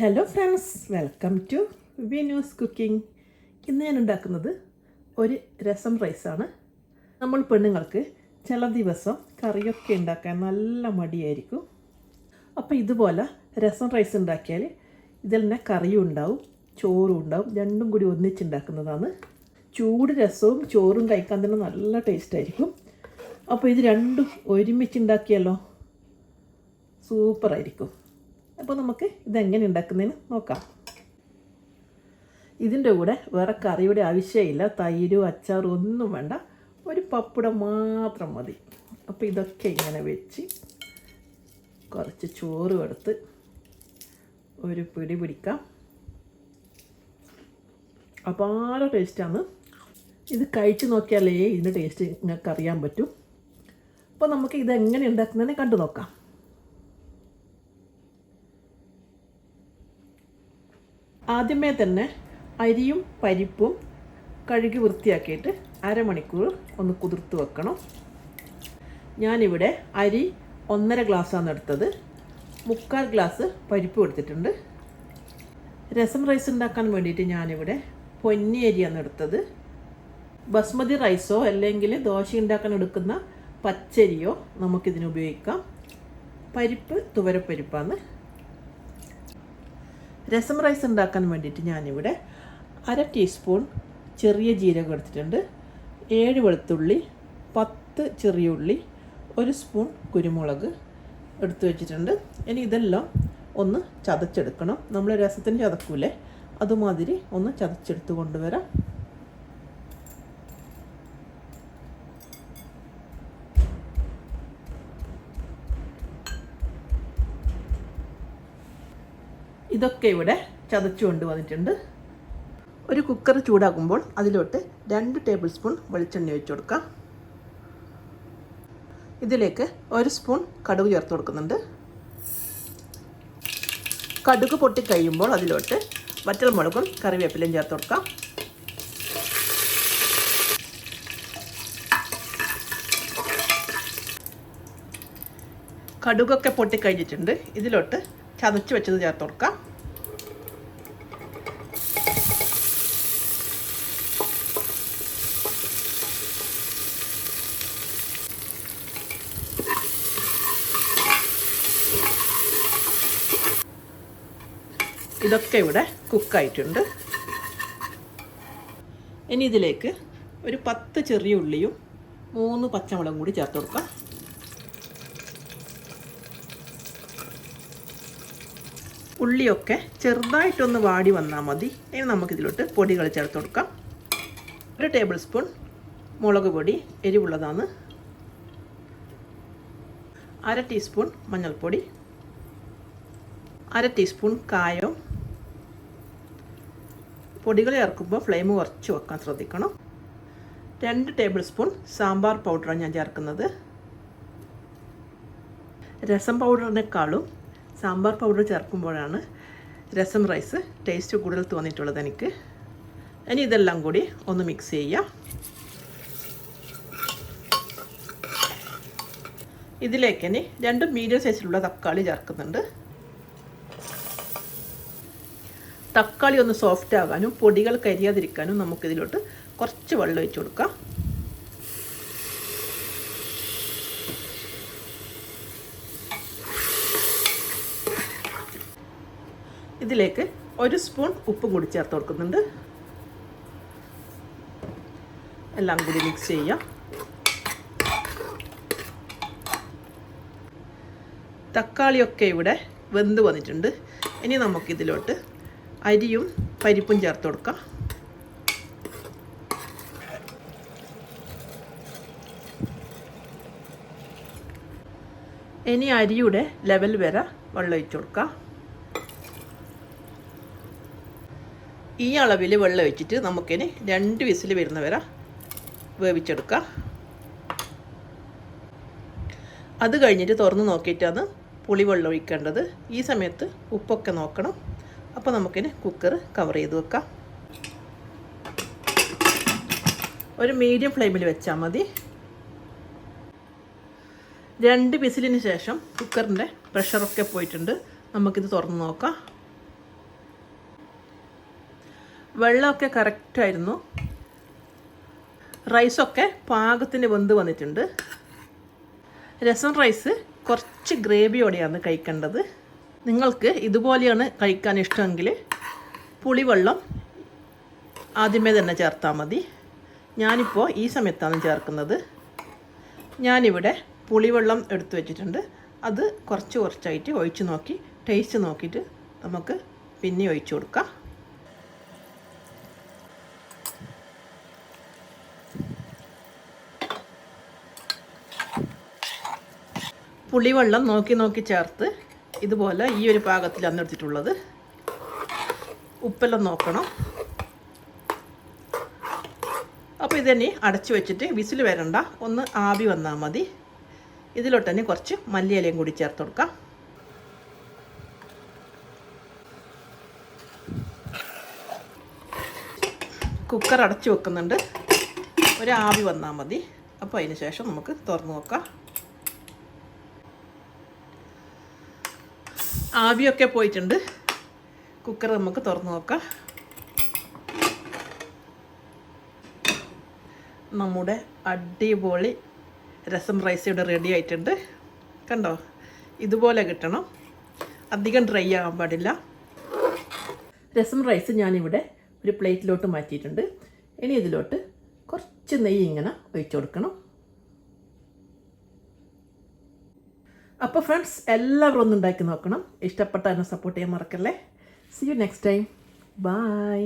Hello friends welcome to Vinu's cooking ഇന്ന് ഞാൻ ഉണ്ടാക്കുന്നത് ഒരു രസം റൈസാണ് നമ്മൾ പെണ്ണുങ്ങൾക്ക് ചില ദിവസം കറിയൊക്കെ ഉണ്ടാക്കാൻ നല്ല മടിയായിരിക്കും. അപ്പോൾ ഇതുപോലെ രസം റൈസ് ഉണ്ടാക്കിയാൽ ഇതിൽ തന്നെ കറിയും ഉണ്ടാവും ചോറും ഉണ്ടാവും രണ്ടും കൂടി ഒന്നിച്ചുണ്ടാക്കുന്നതാണ് ചൂട് രസവും ചോറും കഴിക്കാൻ തന്നെ നല്ല ടേസ്റ്റ് ആയിരിക്കും. അപ്പോൾ ഇത് രണ്ടും ഒരുമിച്ച് ഉണ്ടാക്കിയല്ലോ സൂപ്പറായിരിക്കും അപ്പോൾ നമുക്ക് ഇതെങ്ങനെ ഉണ്ടാക്കുന്നതെന്ന് നോക്കാം. ഇതിന്റെ കൂടെ വേറെ കറിയുടെ ആവശ്യമില്ല. തൈരും അച്ചാറും ഒന്നും വേണ്ട. ഒരു പപ്പടം മാത്രം മതി. അപ്പോൾ ഇതൊക്കെ ഇങ്ങനെ വെച്ച് കുറച്ച് ചോറ് എടുത്ത് ഒരു പിടി പിടിക്കാം. അപാര ടേസ്റ്റാണ്. ഇത് കഴിച്ച് നോക്കിയാലേ ഇതിന്റെ ടേസ്റ്റ് നിങ്ങൾക്ക് അറിയാൻ പറ്റും. അപ്പോൾ നമുക്ക് ഇത് എങ്ങനെ ഉണ്ടാക്കുന്നതിനെ കണ്ടു നോക്കാം. ആദ്യമേ തന്നെ അരിയും പരിപ്പും കഴുകി വൃത്തിയാക്കിയിട്ട് അരമണിക്കൂർ ഒന്ന് കുതിർത്ത് വെക്കണം. ഞാനിവിടെ അരി ഒന്നര ഗ്ലാസ്സാണ് എടുത്തത്. മുക്കാൽ ഗ്ലാസ് പരിപ്പ് എടുത്തിട്ടുണ്ട്. രസം റൈസ് ഉണ്ടാക്കാൻ വേണ്ടിയിട്ട് ഞാനിവിടെ പൊന്നി അരിയാണ് എടുത്തത്. ബസ്മതി റൈസോ അല്ലെങ്കിൽ ദോശ ഉണ്ടാക്കാൻ എടുക്കുന്ന പച്ചരിയോ നമുക്കിതിന് ഉപയോഗിക്കാം. പരിപ്പ് തുവരപ്പരിപ്പാണ്. രസം റൈസ് ഉണ്ടാക്കാൻ വേണ്ടിയിട്ട് ഞാനിവിടെ അര ടീസ്പൂൺ ചെറിയ ജീരകം എടുത്തിട്ടുണ്ട്. ഏഴ് വെളുത്തുള്ളി പത്ത് ചെറിയ ഉള്ളി ഒരു സ്പൂൺ കുരുമുളക് എടുത്തു വെച്ചിട്ടുണ്ട്. ഇനി ഇതെല്ലാം ഒന്ന് ചതച്ചെടുക്കണം. നമ്മൾ രസത്തിന് ചതക്കൂലേ? അതുമാതിരി ഒന്ന് ചതച്ചെടുത്ത് കൊണ്ടുവരാം. ഇതൊക്കെ ഇവിടെ ചതച്ചു കൊണ്ട് വന്നിട്ടുണ്ട്. ഒരു കുക്കർ ചൂടാക്കുമ്പോൾ അതിലോട്ട് രണ്ട് ടേബിൾ സ്പൂൺ വെളിച്ചെണ്ണ ഒഴിച്ചു കൊടുക്കാം ഇതിലേക്ക് ഒരു സ്പൂൺ കടുക് ചേർത്ത് കൊടുക്കുന്നുണ്ട്. കടുക് പൊട്ടിക്കഴിയുമ്പോൾ അതിലോട്ട് വറ്റൽമുളകും കറിവേപ്പിലയും ചേർത്ത് കൊടുക്കാം കടുകൊക്കെ പൊട്ടിക്കഴിഞ്ഞിട്ടുണ്ട് ഇതിലോട്ട് ചതച്ച് വെച്ചത് ചേർത്ത് കൊടുക്കാം ഇതൊക്കെ ഇവിടെ കുക്കായിട്ടുണ്ട്. ഇനി ഇതിലേക്ക് ഒരു പത്ത് ചെറിയ ഉള്ളിയും മൂന്ന് പച്ചമുളകും കൂടി ചേർത്ത് കൊടുക്കാം. ഉള്ളിയൊക്കെ ചെറുതായിട്ടൊന്ന് വാടി വന്നാൽ മതി. ഇനി നമുക്കിതിലോട്ട് പൊടികൾ ചേർത്ത് കൊടുക്കാം. ഒരു ടേബിൾ സ്പൂൺ മുളക് പൊടി എരിവുള്ളതാണ്. അര ടീസ്പൂൺ മഞ്ഞൾപ്പൊടി. അര ടീസ്പൂൺ കായം. പൊടികൾ ചേർക്കുമ്പോൾ ഫ്ലെയിം കുറച്ച് വെക്കാൻ ശ്രദ്ധിക്കണം. രണ്ട് ടേബിൾ സ്പൂൺ സാമ്പാർ പൗഡറാണ് ഞാൻ ചേർക്കുന്നത്. രസം പൗഡറിനേക്കാളും സാമ്പാർ പൗഡർ ചേർക്കുമ്പോഴാണ് രസം റൈസ് ടേസ്റ്റ് കൂടുതൽ തോന്നിയിട്ടുള്ളത് എനിക്ക്. ഇനി ഇതെല്ലാം കൂടി ഒന്ന് മിക്സ് ചെയ്യാം. ഇതിലേക്ക് ഇനി രണ്ട് മീഡിയം സൈസിലുള്ള തക്കാളി ചേർക്കുന്നുണ്ട്. തക്കാളി ഒന്ന് സോഫ്റ്റ് ആകാനും പൊടികൾ കരിയാതിരിക്കാനും നമുക്കിതിലോട്ട് കുറച്ച് വെള്ളം ഒഴിച്ചു കൊടുക്കാം. ഇതിലേക്ക് ഒരു സ്പൂൺ ഉപ്പും കൂടി ചേർത്ത് കൊടുക്കുന്നുണ്ട്. എല്ലാം കൂടി മിക്സ് ചെയ്യാം. തക്കാളിയൊക്കെ ഇവിടെ വെന്ത് വന്നിട്ടുണ്ട്. ഇനി നമുക്കിതിലോട്ട് അരിയും പരിപ്പും ചേർത്ത് കൊടുക്കുക ഇനി അരിയുടെ ലെവൽ വരെ വെള്ളം ഒഴിച്ചു കൊടുക്കുക ഈ അളവിൽ വെള്ളം ഒഴിച്ചിട്ട് നമുക്കിനി രണ്ട് വിസിൽ വരുന്ന വരെ വേവിച്ചെടുക്കുക അത് കഴിഞ്ഞിട്ട് തുറന്ന് നോക്കിയിട്ടാണ് പുളി വെള്ളം ഒഴിക്കേണ്ടത്. ഈ സമയത്ത് ഉപ്പൊക്കെ നോക്കണം. അപ്പോൾ നമുക്കിനി കുക്കർ കവർ ചെയ്ത് വെക്കാം. ഒരു മീഡിയം ഫ്ലെയിമിൽ വെച്ചാൽ മതി. രണ്ട് വിസിലിന് ശേഷം കുക്കറിന്റെ പ്രഷറൊക്കെ പോയിട്ടുണ്ട്. നമുക്കിത് തുറന്ന് നോക്കാം. വെള്ളമൊക്കെ കറക്റ്റായിരുന്നു റൈസൊക്കെ പാകത്തിന് വെന്ത് വന്നിട്ടുണ്ട്. രസം റൈസ് കുറച്ച് ഗ്രേവിയോടെയാണ് കഴിക്കേണ്ടത്. നിങ്ങൾക്ക് ഇതുപോലെയാണ് കഴിക്കാൻ ഇഷ്ടമെങ്കിൽ പുളിവെള്ളം ആദ്യമേ തന്നെ ചേർത്താൽ മതി. ഞാനിപ്പോൾ ഈ സമയത്താണ് ചേർക്കുന്നത്. ഞാനിവിടെ പുളിവെള്ളം എടുത്തു വെച്ചിട്ടുണ്ട്. അത് കുറച്ച് കുറച്ചായിട്ട് ഒഴിച്ച് നോക്കി ടേസ്റ്റ് നോക്കിയിട്ട് നമുക്ക് പിന്നെ ഒഴിച്ചു കൊടുക്കാം. പുളിവെള്ളം നോക്കി നോക്കി ചേർത്ത് ഇതുപോലെ ഈ ഒരു പാകത്തിൽ അന്നെടുത്തിട്ടുള്ളത് ഉപ്പെല്ലാം നോക്കണം. അപ്പോൾ ഇതന്നെ അടച്ചു വെച്ചിട്ട് വിസിൽ വരണ്ട. ഒന്ന് ആവി വന്നാൽ മതി. ഇതിലോട്ട് തന്നെ കുറച്ച് മല്ലിയിലയും കൂടി ചേർത്ത് കൊടുക്കാം. കുക്കർ അടച്ചു വെക്കുന്നുണ്ട്. ഒരു ആവി വന്നാൽ മതി. അപ്പോൾ അതിന് ശേഷം നമുക്ക് തുറന്ന് നോക്കാം. ആവിയൊക്കെ പോയിട്ടുണ്ട്. കുക്കർ നമുക്ക് തുറന്ന് നോക്കാം. നമ്മുടെ അടിപൊളി രസം റൈസ് ഇവിടെ റെഡി ആയിട്ടുണ്ട്. കണ്ടോ? ഇതുപോലെ കിട്ടണം. അധികം ഡ്രൈ ആകാൻ പാടില്ല. രസം റൈസ് ഞാനിവിടെ ഒരു പ്ലേറ്റിലോട്ട് മാറ്റിയിട്ടുണ്ട്. ഇനി ഇതിലോട്ട് കുറച്ച് നെയ്യ് ഇങ്ങനെ ഒഴിച്ചു കൊടുക്കണം. അപ്പോൾ ഫ്രണ്ട്സ് എല്ലാവരും ഒന്നുണ്ടാക്കി നോക്കണം. ഇഷ്ടപ്പെട്ട എന്നെ സപ്പോർട്ട് ചെയ്യാൻ മറക്കല്ലേ? See you next time bye